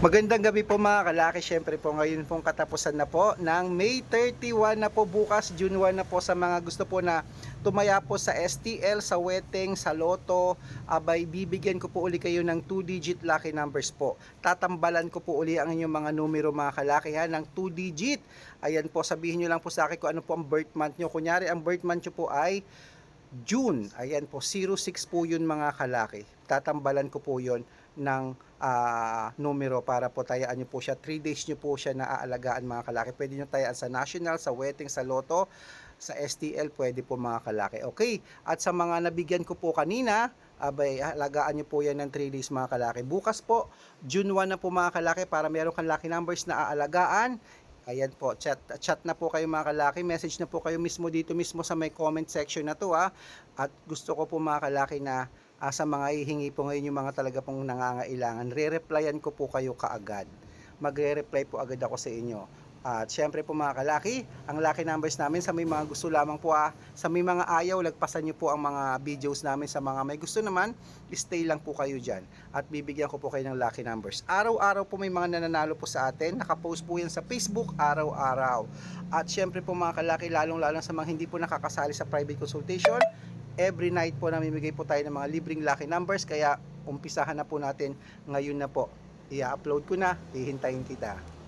Magandang gabi po mga kalaki. Siyempre po ngayon pong katapusan na po ng May 31 na po bukas, June 1 na po sa mga gusto po na tumaya po sa STL, sa Weteng, sa Lotto. Abay, bibigyan ko po uli kayo ng 2-digit lucky numbers po. Tatambalan ko po uli ang inyong mga numero mga kalaki ha, ng 2-digit. Ayan po, sabihin nyo lang po sa akin kung ano po ang birth month nyo. Kunyari, ang birth month nyo po ay June. Ayan po, 06 po yun mga kalaki. Tatambalan ko po yun ng ah, numero para po tayaan nyo po siya. 3 days nyo po siya naaalagaan mga kalaki. Pwede nyo tayaan sa national, sa wedding, sa loto, sa STL, pwede po mga kalaki. Okay, at sa mga nabigyan ko po kanina, abay, alagaan nyo po yan ng 3 days mga kalaki. Bukas po, June 1 na po mga kalaki para meron kang lucky numbers na aalagaan. Ayan po, chat, chat na po kayo mga kalaki, message na po kayo mismo dito mismo sa may comment section na to ha. At gusto ko po mga kalaki na ah, sa mga hihingi po ngayon yung mga talaga pong nangangailangan, re-replyan ko po kayo kaagad. Magre-reply po agad ako sa inyo. At syempre po mga kalaki, ang lucky numbers namin sa may mga gusto lamang po ah, sa may mga ayaw, lagpasan nyo po ang mga videos namin sa mga may gusto naman, stay lang po kayo dyan. At bibigyan ko po kayo ng lucky numbers. Araw-araw po may mga nananalo po sa atin, nakapost po yan sa Facebook araw-araw. At syempre po mga kalaki, lalong-lalong sa mga hindi po nakakasali sa private consultation, every night po namimigay po tayo ng mga libreng lucky numbers, kaya umpisahan na po natin ngayon na po. I-upload ko na, hihintayin kita.